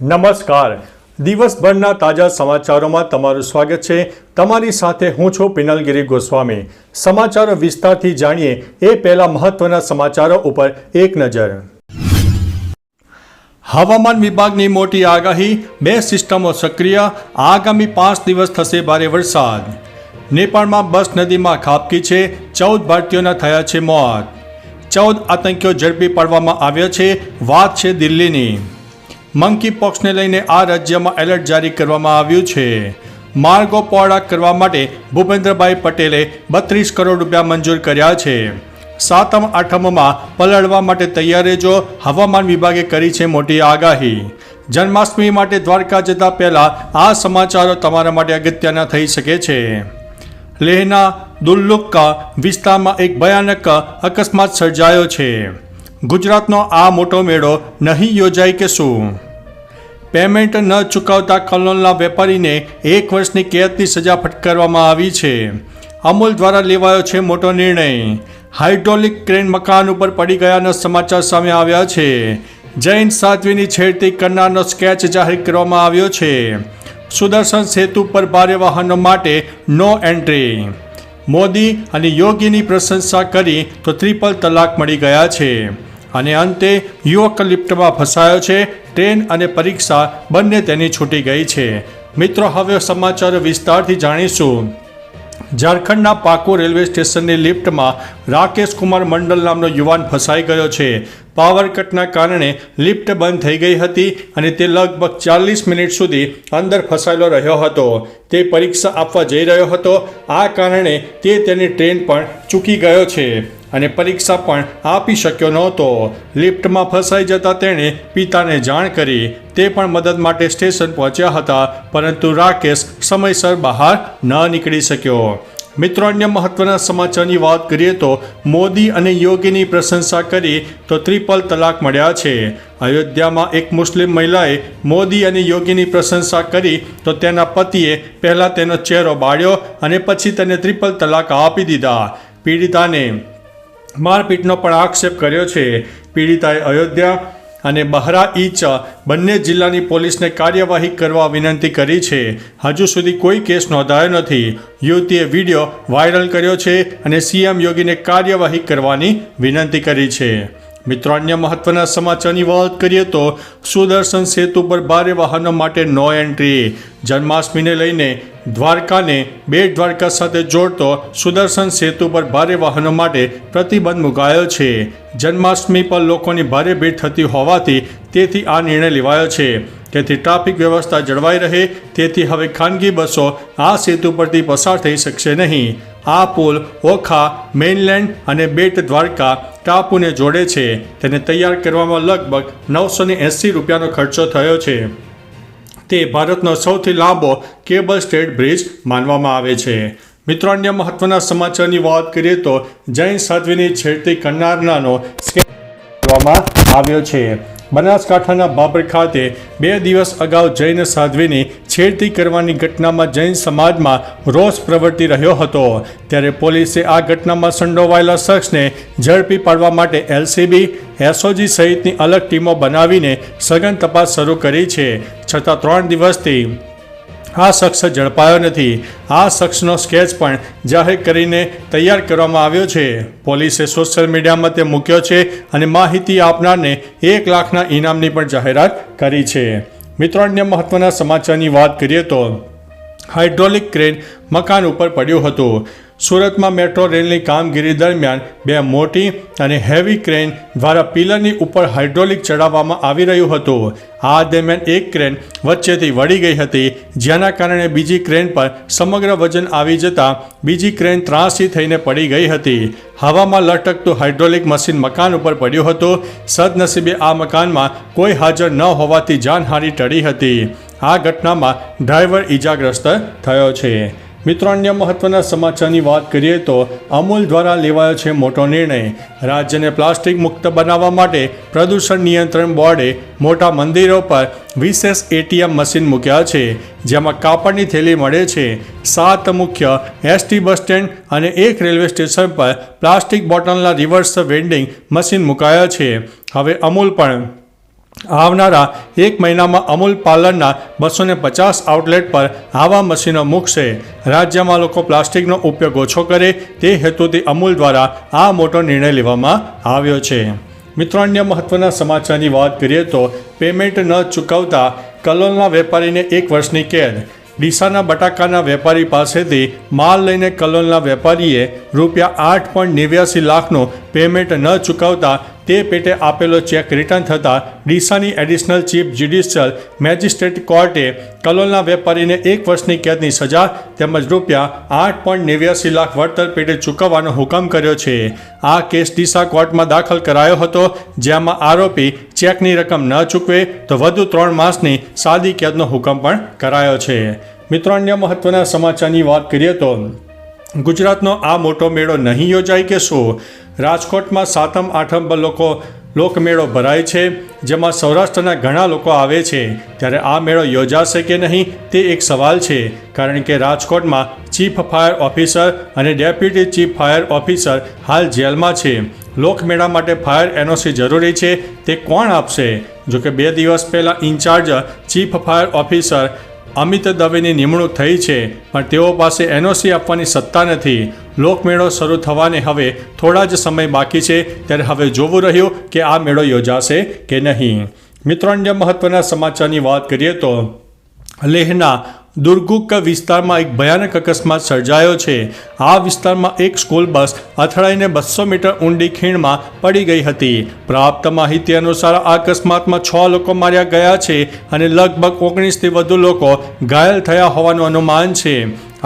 નમસ્કાર. દિવસભરના તાજા સમાચારોમાં તમારું સ્વાગત છે. તમારી સાથે હું છું પિનલગીરી ગોસ્વામી. સમાચારો વિસ્તારથી જાણીએ એ પહેલા મહત્વના સમાચારો ઉપર એક નજર. હવામાન વિભાગની મોટી આગાહી, બે સિસ્ટમો સક્રિય, આગામી પાંચ દિવસ થશે ભારે વરસાદ. નેપાળમાં બસ નદીમાં ખાબકી છે, ચૌદ ભારતીયોના થયા છે મોત. ચૌદ આતંકીઓ ઝડપી પાડવામાં આવ્યા છે, વાત છે દિલ્હીની. મંકી પોક્સને લઈને આ રાજ્યમાં એલર્ટ જારી કરવામાં આવ્યું છે. માર્ગો પહોળા કરવા માટે ભૂપેન્દ્રભાઈ પટેલે બત્રીસ કરોડ રૂપિયા મંજૂર કર્યા છે. સાતમ, આઠમમાં પલળવા માટે તૈયાર રહેજો. હવામાન વિભાગે કરી છે મોટી આગાહી. જન્માષ્ટમી માટે દ્વારકા જતા પહેલાં આ સમાચારો તમારા માટે અગત્યના થઈ શકે છે. લેહના દુલ્લુક્કા વિસ્તારમાં એક ભયાનક અકસ્માત સર્જાયો છે. ગુજરાતનો આ મોટો મેળો નહીં યોજાય કે શું? પેમેન્ટ ન ચૂકવતા કલોલના વેપારીને એક વર્ષની કેદની સજા ફટકારવામાં આવી છે. અમૂલ દ્વારા લેવાયો છે મોટો નિર્ણય. હાઇડ્રોલિક ક્રેન મકાન ઉપર પડી ગયાના સમાચાર સામે આવ્યા છે. જૈન સાધ્વીની છેડતી કરનારનો સ્કેચ જાહેર કરવામાં આવ્યો છે. સુદર્શન સેતુ પર ભારે વાહનો માટે નો એન્ટ્રી મોદી અને યોગીની પ્રશંસા કરી તો ત્રિપલ તલાક મળી ગયા છે. અને અંતે યુવક લિફ્ટમાં ફસાયો છે, ટ્રેન અને પરીક્ષા બંને તેની છૂટી ગઈ છે. મિત્રો, હવે સમાચાર વિસ્તારથી જાણીશું. ઝારખંડના પાકો રેલવે સ્ટેશનની લિફ્ટમાં રાકેશ કુમાર મંડલ નામનો યુવાન ફસાઈ ગયો છે. પાવર કટના કારણે લિફ્ટ બંધ થઈ ગઈ હતી અને તે લગભગ ચાલીસ મિનિટ સુધી અંદર ફસાયેલો રહ્યો હતો. તે પરીક્ષા આપવા જઈ રહ્યો હતો. આ કારણે તે તેની ટ્રેન પણ ચૂકી ગયો છે અને પરીક્ષા પણ આપી શક્યો નહોતો. લિફ્ટમાં ફસાઈ જતા તેણે પિતાને જાણ કરી. તે પણ મદદ માટે સ્ટેશન પહોંચ્યા હતા, પરંતુ રાકેશ સમયસર બહાર ન નીકળી શક્યો. મિત્રો, અન્ય મહત્વના સમાચારની વાત કરીએ તો મોદી અને યોગીની પ્રશંસા કરી તો ત્રિપલ તલાક મળ્યા છે. અયોધ્યામાં એક મુસ્લિમ મહિલાએ મોદી અને યોગીની પ્રશંસા કરી તો તેના પતિએ પહેલાં તેનો ચહેરો બાળ્યો અને પછી તેને ત્રિપલ તલાક આપી દીધા. પીડિતાને મારપીટનો પણ આક્ષેપ કર્યો છે. પીડિતાએ અયોધ્યા અને બહરાઈચ બંને જિલ્લાની પોલીસને કાર્યવાહી કરવા વિનંતી કરી છે. હજુ સુધી કોઈ કેસ નોંધાયો નથી. યુવતીએ વીડિયો વાયરલ કર્યો છે અને સીએમ યોગીને કાર્યવાહી કરવાની વિનંતી કરી છે. મિત્રો અન્ય મહત્વના સમાચારની વાત કરીએ તો સુદર્શન સેતુ પર ભારે વાહનો માટે નો એન્ટ્રી. જન્માષ્ટમીને લઈને દ્વારકાને બેટ દ્વારકા સાથે જોડતો સુદર્શન સેતુ પર ભારે વાહનો માટે પ્રતિબંધ મુકાયો છે. જન્માષ્ટમી પર લોકોની ભારે ભીડ થતી હોવાથી તેથી આ નિર્ણય લેવાયો છે. તેથી ટ્રાફિક વ્યવસ્થા જળવાઈ રહે, તેથી હવે ખાનગી બસો આ સેતુ પરથી પસાર થઈ શકશે નહીં. આ પુલ ઓખા, મેઇનલેન્ડ અને બેટ દ્વારકા ટાપુને જોડે છે. તેને તૈયાર કરવામાં લગભગ નવસો એંસી રૂપિયાનો ખર્ચો થયો છે. તે ભારતનો સૌથી લાંબો કેબલ સ્ટેટ બ્રિજ માનવામાં આવે છે. મિત્રો, અન્ય મહત્વના સમાચારની વાત કરીએ તો જૈન સાધ્વીની છેડતી કરનારનાનો સ્કેચ કરવામાં આવ્યો છે. બનાસકાંઠાના બાબર ખાતે બે દિવસ અગાઉ જૈન સાધ્વીની છેડતી કરવાની ઘટનામાં જૈન સમાજમાં રોષ પ્રવર્તી રહ્યો હતો. ત્યારે પોલીસે આ ઘટનામાં સંડોવાયેલા શખ્સને ઝડપી પાડવા માટે એલસીબી, એસઓજી સહિતની અલગ ટીમો બનાવીને સઘન તપાસ શરૂ કરી છે. છતાં ત્રણ દિવસથી આ શખ્સ ઝડપાયો નથી. આ શખ્સનો સ્કેચ પણ જાહેર કરીને તૈયાર કરવામાં આવ્યો છે. પોલીસે સોશિયલ મીડિયામાં તે મૂક્યો છે અને માહિતી આપનારને એક લાખના ઇનામની પણ જાહેરાત કરી છે. મિત્રો, અન્ય મહત્વના સમાચારની વાત કરીએ તો હાઇડ્રોલિક ક્રેન મકાન ઉપર પડ્યું હતું. સુરતમાં મેટ્રો રેલની કામગીરી દરમિયાન બે મોટી અને હેવી ક્રેન દ્વારા પિલરની ઉપર હાઇડ્રોલિક ચડાવવામાં આવી રહ્યું હતું. આ દરમિયાન એક ક્રેન વચ્ચેથી વળી ગઈ હતી. જેના કારણે બીજી ક્રેન પર સમગ્ર વજન આવી જતાં બીજી ક્રેન ત્રાસી થઈને પડી ગઈ હતી. હવામાં લટકતું હાઇડ્રોલિક મશીન મકાન ઉપર પડ્યું હતું. સદનસીબે આ મકાનમાં કોઈ હાજર ન હોવાથી જાનહાનિ ટળી હતી. આ ઘટનામાં ડ્રાઈવર ઈજાગ્રસ્ત થયો છે. મિત્રો, અન્ય મહત્વના સમાચારની વાત કરીએ તો અમૂલ દ્વારા લેવાયો છે મોટો નિર્ણય. રાજ્યને પ્લાસ્ટિક મુક્ત બનાવવા માટે પ્રદૂષણ નિયંત્રણ બોર્ડે મોટા મંદિરો પર વિશેષ એટીએમ મશીન મૂક્યા છે, જેમાં કાપડની થેલી મળે છે. સાત મુખ્ય એસટી બસ સ્ટેન્ડ અને એક રેલવે સ્ટેશન પર પ્લાસ્ટિક બોટલના રિવર્સ વેન્ડિંગ મશીન મુકાયા છે. હવે અમૂલ પણ આવનારા એક મહિનામાં અમૂલ પાર્લરના બસો ને પચાસ આઉટલેટ પર આવા મશીનો મૂકશે. રાજ્યમાં લોકો પ્લાસ્ટિકનો ઉપયોગ ઓછો કરે તે હેતુથી અમૂલ દ્વારા આ મોટો નિર્ણય લેવામાં આવ્યો છે. મિત્રો, અન્ય મહત્વના સમાચારની વાત કરીએ તો પેમેન્ટ ન ચૂકવતા કલોલના વેપારીને એક વર્ષની કેદ. ડીસાના બટાકાના વેપારી પાસેથી માલ લઈને કલોલના વેપારીએ રૂપિયા આઠ પોઈન્ટ નેવ્યાસી લાખનું પેમેન્ટ ન ચૂકવતા તે પેટે આપેલો ચેક રિટર્ન થતાં ડીસાની એડિશનલ ચીફ જ્યુડિશિયલ મેજિસ્ટ્રેટ કોર્ટે કલોલના વેપારીને એક વર્ષની કેદની સજા તેમજ રૂપિયા આઠ પોઈન્ટ નેવ્યાસી લાખ વળતર પેટે ચૂકવવાનો હુકમ કર્યો છે. આ કેસ ડીસા કોર્ટમાં દાખલ કરાયો હતો, જેમાં આરોપી ચેકની રકમ ન ચૂકવે તો વધુ ત્રણ માસની સાદી કેદનો હુકમ પણ કરાયો છે. મિત્રો, અન્ય મહત્વના સમાચારની વાત કરીએ તો ગુજરાતનો આ મોટો મેળો નહીં યોજાય કે શું? રાજકોટમાં સાતમ, આઠમ લોકો લોકમેળો ભરાય છે, જેમાં સૌરાષ્ટ્રના ઘણા લોકો આવે છે. ત્યારે આ મેળો યોજાશે કે નહીં તે એક સવાલ છે, કારણ કે રાજકોટમાં ચીફ ફાયર ઓફિસર અને ડેપ્યુટી ચીફ ફાયર ઓફિસર હાલ જેલમાં છે. લોકમેળા માટે ફાયર એનઓસી જરૂરી છે, તે કોણ આપશે? જોકે બે દિવસ પહેલાં in-charge chief fire officer Amit દવેની નિમણૂક થઈ છે, પણ તેઓ પાસે એનઓસી આપવાની સત્તા નથી. લોકમેળો શરૂ થવાને હવે થોડા જ સમય બાકી છે, ત્યારે હવે જોવું રહ્યું કે આ મેળો યોજાશે કે નહીં. મિત્રો, અન્ય મહત્વના સમાચારની વાત કરીએ તો લેહના દુર્ગુક વિસ્તારમાં એક ભયાનક અકસ્માત સર્જાયો છે. આ વિસ્તારમાં એક સ્કૂલ બસ અથડાઈને બસો મીટર ઊંડી ખીણમાં પડી ગઈ હતી. પ્રાપ્ત માહિતી અનુસાર આ અકસ્માતમાં છ લોકો માર્યા ગયા છે અને લગભગ ઓગણીસથી વધુ લોકો ઘાયલ થયા હોવાનું અનુમાન છે.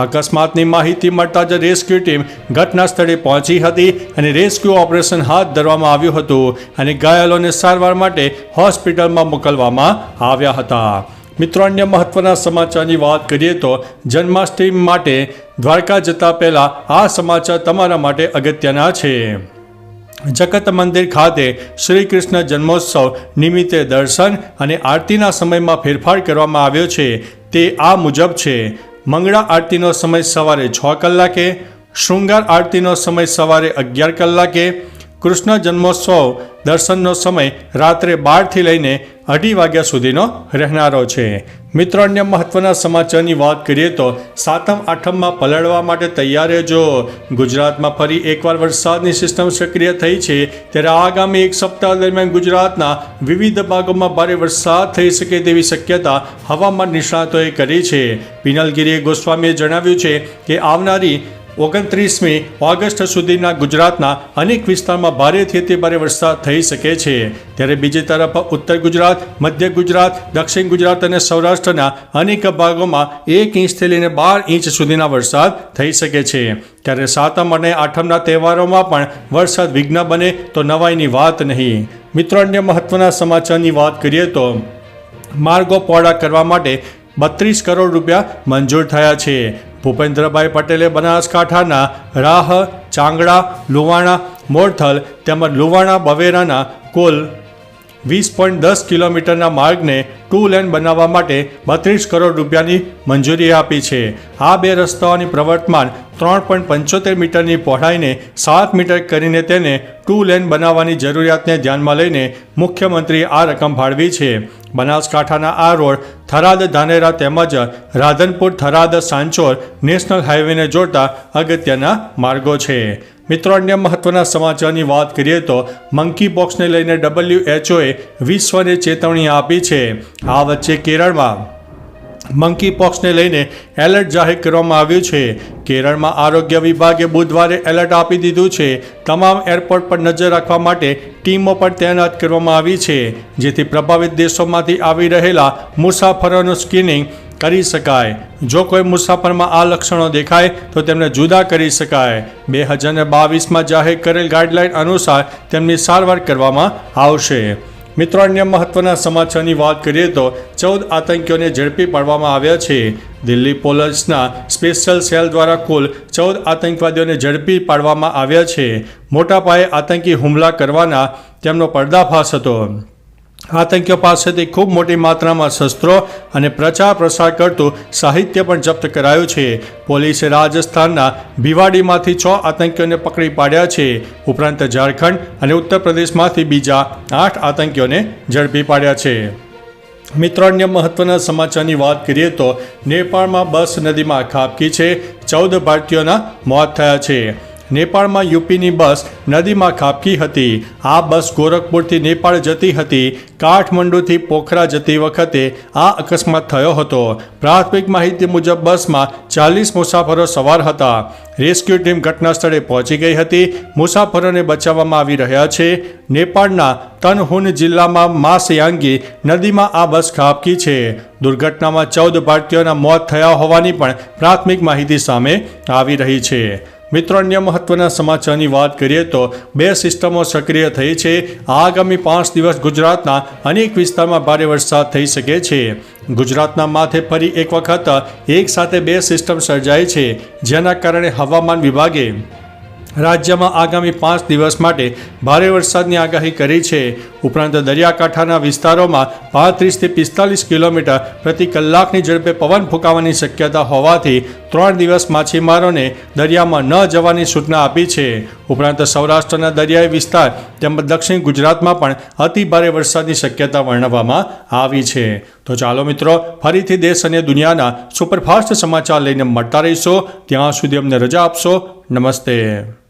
અકસ્માતની માહિતી મળતા જ રેસ્ક્યુ ટીમ ઘટના સ્થળે પહોંચી હતી અને રેસ્ક્યુ ઓપરેશન હાથ ધરવામાં આવ્યું હતું અને ઘાયલોને સારવાર માટે હોસ્પિટલમાં મોકલવામાં આવ્યા હતા. મિત્રો, અન્ય મહત્વના સમાચારની વાત કરીએ તો જન્માષ્ટમી માટે દ્વારકા જતા પહેલા આ સમાચાર તમારા માટે અગત્યના છે. જગત મંદિર ખાતે શ્રી કૃષ્ણ જન્મોત્સવ નિમિત્તે દર્શન અને આરતીના સમયમાં ફેરફાર કરવામાં આવ્યો છે. તે આ મુજબ છે. મંગળા આરતીનો સમય સવારે છ કલાકે, શૃંગાર આરતીનો સમય સવારે અગિયાર કલાકે કૃષ્ણ જન્મોત્સવ દર્શનનો સમય રાત્રે બારથી લઈને અઢી વાગ્યા સુધીનો રહેનારો છે. મિત્રો, અન્ય મહત્વના સમાચારની વાત કરીએ તો સાતમ આઠમમાં પલળવા માટે તૈયાર રહેજો. ગુજરાતમાં ફરી એકવાર વરસાદની સિસ્ટમ સક્રિય થઈ છે. ત્યારે આગામી એક સપ્તાહ દરમિયાન ગુજરાતના વિવિધ ભાગોમાં ભારે વરસાદ થઈ શકે તેવી શક્યતા હવામાન નિષ્ણાતોએ કરી છે. પિનલગીરી ગોસ્વામીએ જણાવ્યું છે કે આવનારી ઓગણત્રીસમી ઓગસ્ટ સુધીના ગુજરાતના અનેક વિસ્તારમાં ભારેથી અતિ ભારે વરસાદ થઈ શકે છે. ત્યારે બીજી તરફ ઉત્તર ગુજરાત, મધ્ય ગુજરાત, દક્ષિણ ગુજરાત અને સૌરાષ્ટ્રના અનેક ભાગોમાં એક ઇંચથી લઈને બાર ઇંચ સુધીના વરસાદ થઈ શકે છે. ત્યારે સાતમ અને આઠમના તહેવારોમાં પણ વરસાદ વિઘ્ન બને તો નવાઈની વાત નહીં. મિત્રો, અન્ય મહત્વના સમાચારની વાત કરીએ તો માર્ગો પહોળા કરવા માટે બત્રીસ કરોડ રૂપિયા મંજૂર થયા છે. ભૂપેન્દ્રભાઈ પટેલે બનાસકાંઠાના રાહ, ચાંગડા, લુવાણા, મોરથલ તેમજ લુવાણા બવેરાના કુલ વીસ પોઈન્ટ દસ કિલોમીટરના માર્ગને ટુ લેન બનાવવા માટે બત્રીસ કરોડ રૂપિયાની મંજૂરી આપી છે. આ બે રસ્તાઓની પ્રવર્તમાન ત્રણ પોઈન્ટ પંચોતેર મીટરની પહોળાઈને સાત મીટર કરીને તેને ટુ લેન બનાવવાની જરૂરિયાતને ધ્યાનમાં લઈને મુખ્યમંત્રીએ આ રકમ ફાળવી છે. બનાસકાંઠાના આ રોડ થરાદ, ધાનેરા તેમજ રાધનપુર, થરાદ, સાંચોર નેશનલ હાઈવેને જોડતા અગત્યના માર્ગો છે. મિત્રો, અન્ય મહત્વના સમાચારની વાત કરીએ તો મંકી બોક્સને લઈને ડબલ્યુએચઓએ વિશ્વને ચેતવણી આપી છે. આ વચ્ચે કેરળમાં મંકી પોક્સને લઈને એલર્ટ જાહેર કરવામાં આવ્યું છે. કેરળમાં આરોગ્ય વિભાગે બુધવારે એલર્ટ આપી દીધું છે. તમામ એરપોર્ટ પર નજર રાખવા માટે ટીમો પણ તૈનાત કરવામાં આવી છે. જેથી પ્રભાવિત દેશોમાંથી આવી રહેલા મુસાફરોનું સ્ક્રીનિંગ કરી શકાય. જો કોઈ મુસાફરમાં આ લક્ષણો દેખાય, તો તેમને જુદા કરી શકાય. બે હજાર બાવીસમાં જાહેર કરેલ ગાઈડલાઈન અનુસાર તેમની સારવાર કરવામાં આવશે. મિત્રો, અન્ય મહત્વના સમાચારની વાત કરીએ તો ચૌદ આતંકીઓને ઝડપી પાડવામાં આવ્યા છે. દિલ્હી પોલીસના સ્પેશિયલ સેલ દ્વારા કુલ ચૌદ આતંકવાદીઓને ઝડપી પાડવામાં આવ્યા છે. મોટા પાયે આતંકી હુમલા કરવાના તેમનો પર્દાફાશ હતો. આતંકીઓ પાસેથી ખૂબ મોટી માત્રામાં શસ્ત્રો અને પ્રચાર પ્રસાર કરતું સાહિત્ય પણ જપ્ત કરાયું છે. પોલીસે રાજસ્થાનના ભીવાડીમાંથી છ આતંકીઓને પકડી પાડ્યા છે. ઉપરાંત ઝારખંડ અને ઉત્તર પ્રદેશમાંથી બીજા આઠ આતંકીઓને ઝડપી પાડ્યા છે. મિત્રો, અન્ય મહત્વના સમાચારની વાત કરીએ તો નેપાળમાં બસ નદીમાં ખાબકી છે. ચૌદ ભારતીયોના મોત થયા છે. નેપાળમાં યુપીની બસ નદીમાં ખાબકી હતી. આ બસ ગોરખપુરથી નેપાળ જતી હતી. કાઠમંડુથી પોખરા જતી વખતે આ અકસ્માત થયો હતો. પ્રાથમિક માહિતી મુજબ બસમાં ચાલીસ મુસાફરો સવાર હતા. રેસ્ક્યુ ટીમ ઘટના સ્થળે પહોંચી ગઈ હતી. મુસાફરોને બચાવવામાં આવી રહ્યા છે. નેપાળના તનહુન જિલ્લામાં માસયાંગી નદીમાં આ બસ ખાબકી છે. દુર્ઘટનામાં ચૌદ ભારતીયોના મોત થયા હોવાની પણ પ્રાથમિક માહિતી સામે આવી રહી છે. મિત્રો, અન્ય મહત્વના સમાચારની વાત કરીએ તો બે સિસ્ટમો સક્રિય થઈ છે. આગામી પાંચ દિવસ ગુજરાતના અનેક વિસ્તારમાં ભારે વરસાદ થઈ શકે છે. ગુજરાતના માથે ફરી એક વખત એક સાથે બે સિસ્ટમ સર્જાય છે, જેના કારણે હવામાન વિભાગે રાજ્યમાં આગામી પાંચ દિવસ માટે ભારે વરસાદની આગાહી કરી છે. ઉપરાંત દરિયાકાંઠાના વિસ્તારોમાં પાંત્રીસથી પિસ્તાલીસ કિલોમીટર પ્રતિ કલાકની ઝડપે પવન ફૂંકાવાની શક્યતા હોવાથી ત્રણ દિવસ માછીમારોને દરિયામાં ન જવાની સૂચના આપી છે. ઉપરાંત સૌરાષ્ટ્રના દરિયાઈ વિસ્તાર તેમજ દક્ષિણ ગુજરાતમાં પણ અતિભારે વરસાદની શક્યતા વર્ણવવામાં આવી છે. તો ચાલો મિત્રો, ફરીથી દેશ અને દુનિયાના સુપરફાસ્ટ સમાચાર લઈને મળતા રહીશો. ત્યાં સુધી અમને રજા આપશો. નમસ્તે.